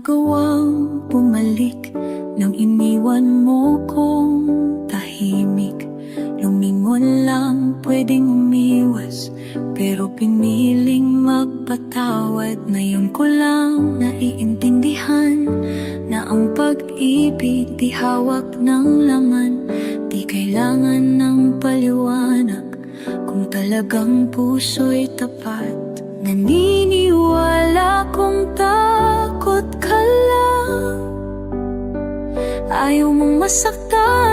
nagawang bumalik Nang iniwan mo kong tahimik. Lumingon lang pwedeng umiwas Pero piniling magpatawad Ngayon ko lang naiintindihan Na ang pag-ibig di hawak ng laman Di kailangan ng paliwanag. Kung talagang puso'y tapat Naniniwala kong takot Ayaw mong masaktan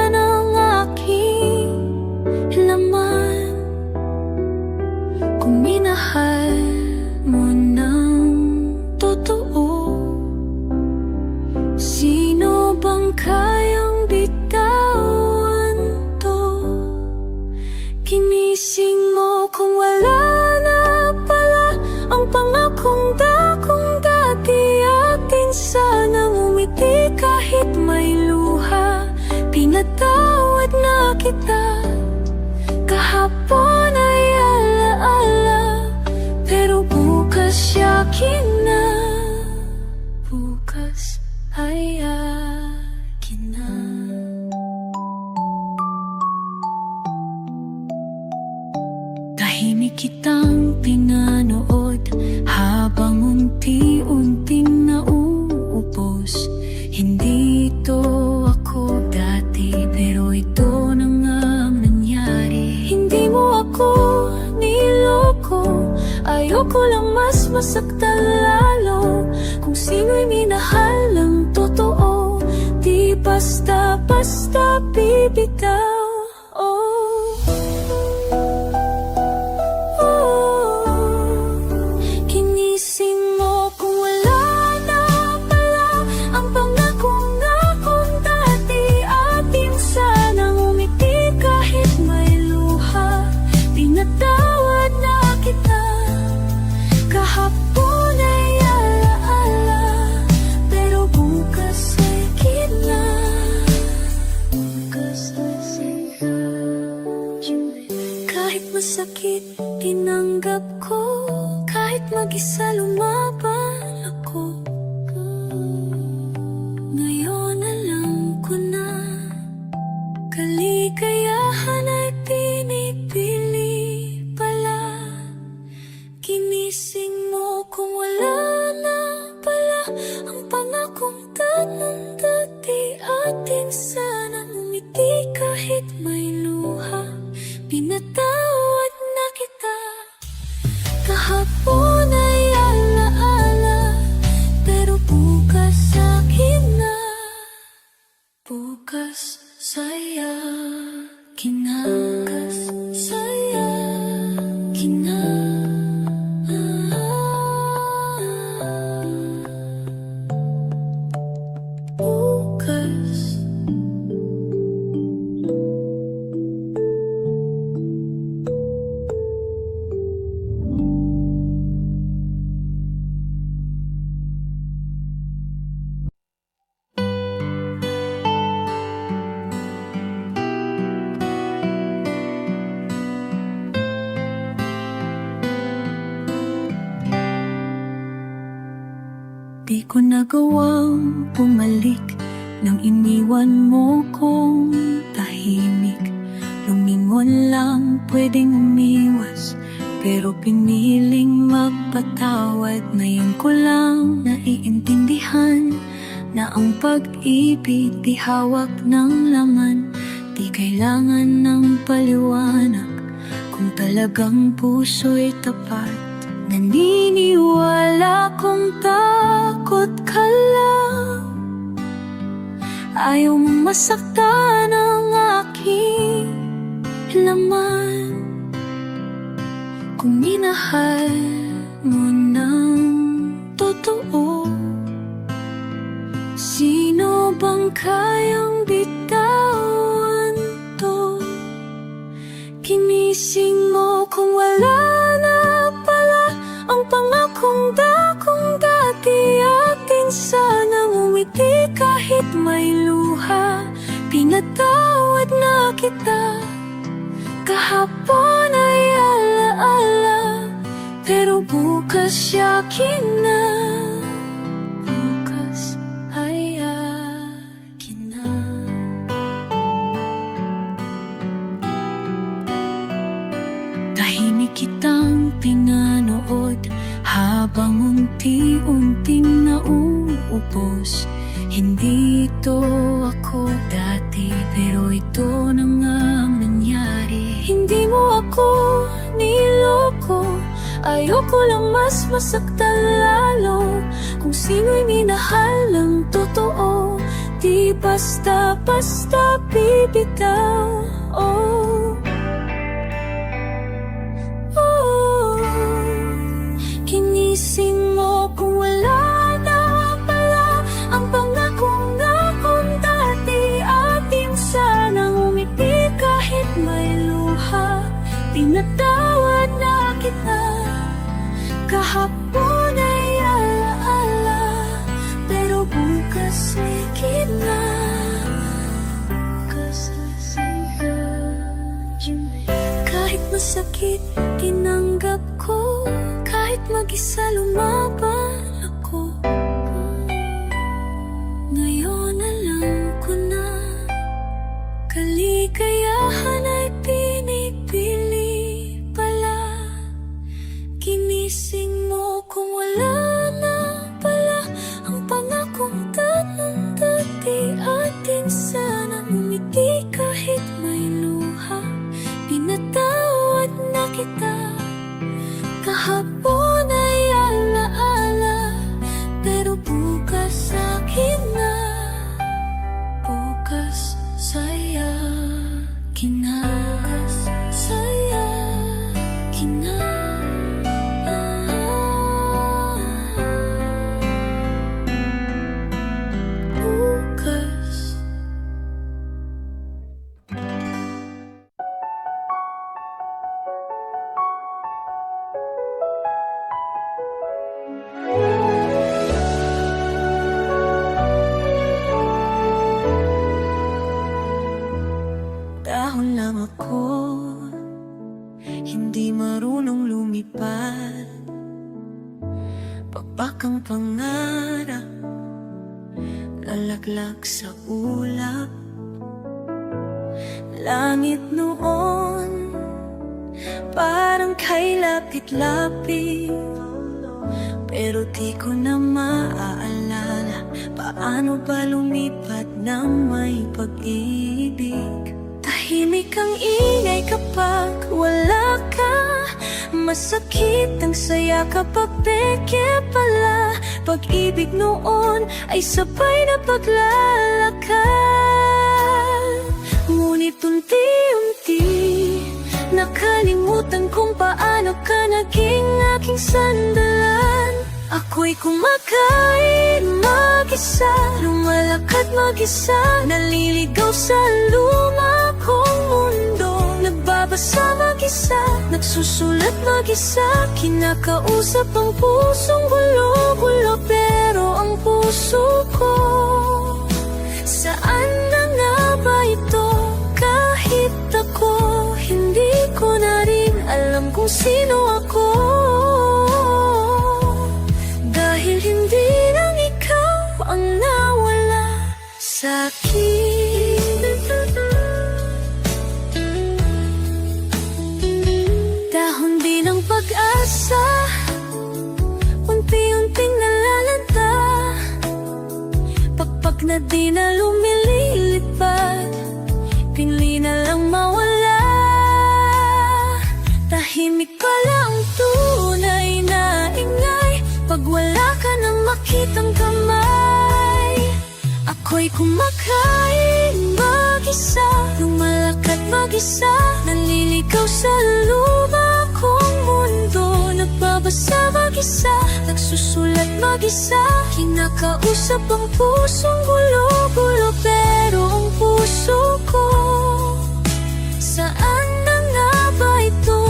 na tawad na kita Ayoko lang mas masaktan lalo Kung sino'y minahal ng totoo. Di basta-basta bibitaw Nagawang bumalik Nang iniwan mo kong tahimik. Lumingon lang pwedeng umiwas Pero piniling magpatawad. Ngayon ko lang naiintindihan Na ang pag-ibig di hawak ng laman. Di kailangan ng paliwanag Kung talagang puso'y tapat Naniniwala kong takot ka lang. Ayaw mong masaktan ang aking laman. Kung minahal mo ng totoo Sino bang kayang unti-unting nauubos. Hindi ito ako dati Pero ito na nga ang nangyari. Hindi mo ako niloko. Ayoko lang mas masaktan lalo Kung sino'y minahal ng totoo. Di basta-basta bibitaw Saya kina Hindi marunong lumipad Pagpakang pangarap? Lalaglag sa ulap. Langit noon Parang kay lapit-lapit. Pero di ko na maaalala Paano ba lumipat ng may pag-ibig Tahimik ang ingay kapag wala ka. Masakit ang saya kapag peke pala. Pag-ibig noon ay sabay na paglalakad. Ngunit unti-unti Nakalimutan kung paano ka naging aking sandalan. Ako'y kumakain mag-isa Lumalakad mag-isa. Naliligaw sa luma Nagbabasa mag-isa Nagsusulat mag-isa Kinakausap ang pusong gulo-gulo Pero ang puso ko Saan na nga ba ito? Kahit ako Hindi ko na rin alam kung sino ako di na lumilipad Pinli na mawala. Tahimik pala ang na ingay. Pag wala ka nang makitang kamay Ako'y kumakain mag-isa. Lumalakad mag-isa Naliligaw sa luma kong mundo Nagbabasa mag-isa Nagsusulat mag-isa Kinakausap ang pusong gulo-gulo Pero ang puso ko Saan na nga ba ito?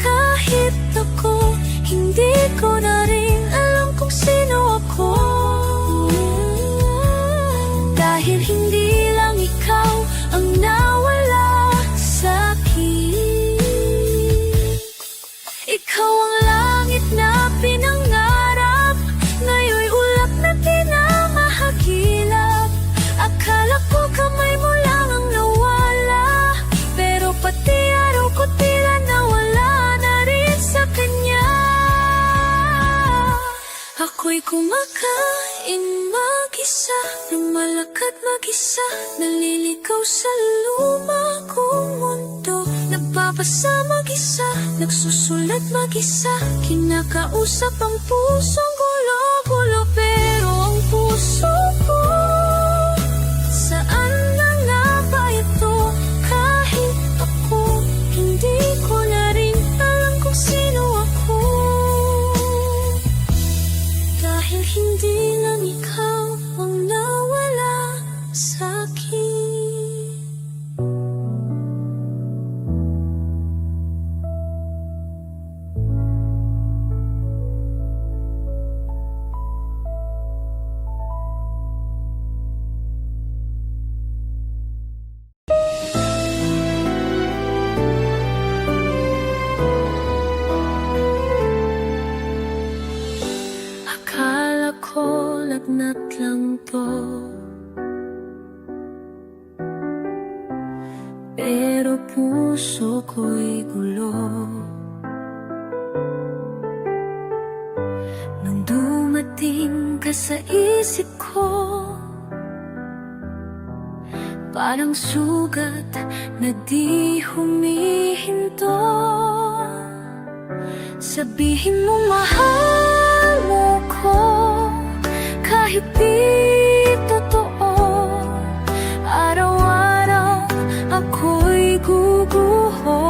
Kahit ako Hindi ko na rin kumakain mag-isa. Lumalakad mag-isa. Naliligaw sa luma kong mundo. Nagbabasa mag-isa. Nagsusulat mag-isa. Kinakausap ang pusong gulo-gulo lang to Pero puso ko'y gulo. Nung dumating ka sa isip ko Parang sugat na di humihinto. Sabihin mo mahal Kahit totoo Araw-araw ako'y guguho.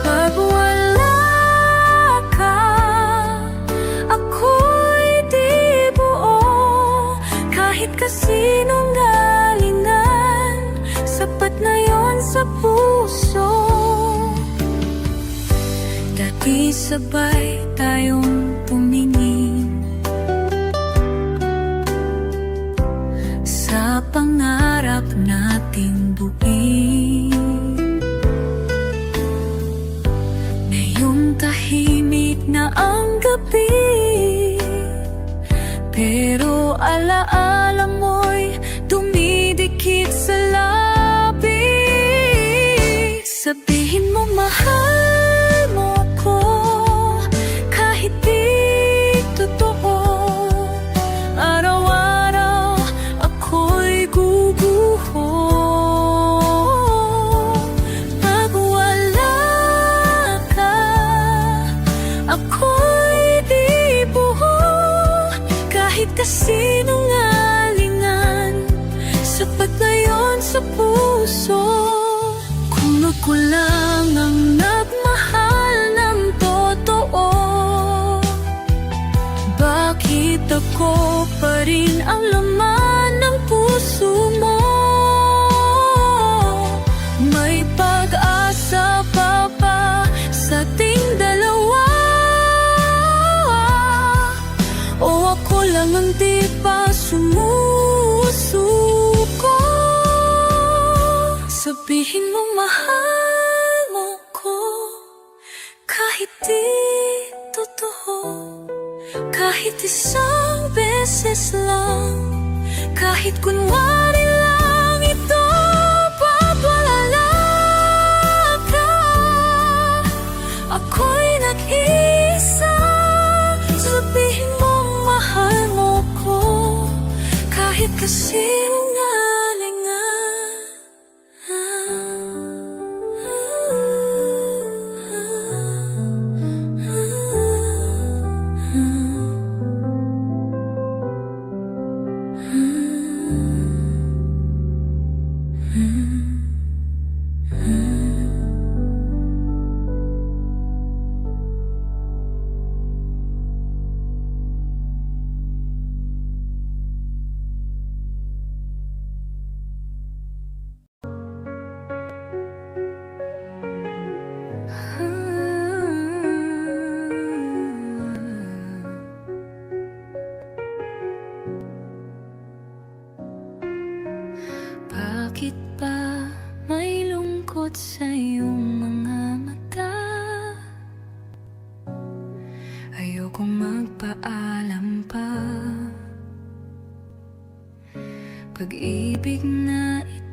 Pag wala ka Ako'y Kahit kasinungalingan Sapat na yon sa puso. Dati sabay tayong ako pa rin ang laman ng puso mo? May pag-asa pa ba sa ating dalawa? O ako lang ang di pa sumusuko? Sabihin mo mahal mo ko Kahit di totoo Kahit isang beses lang. Kahit kunwari Pag-ibig na ito'y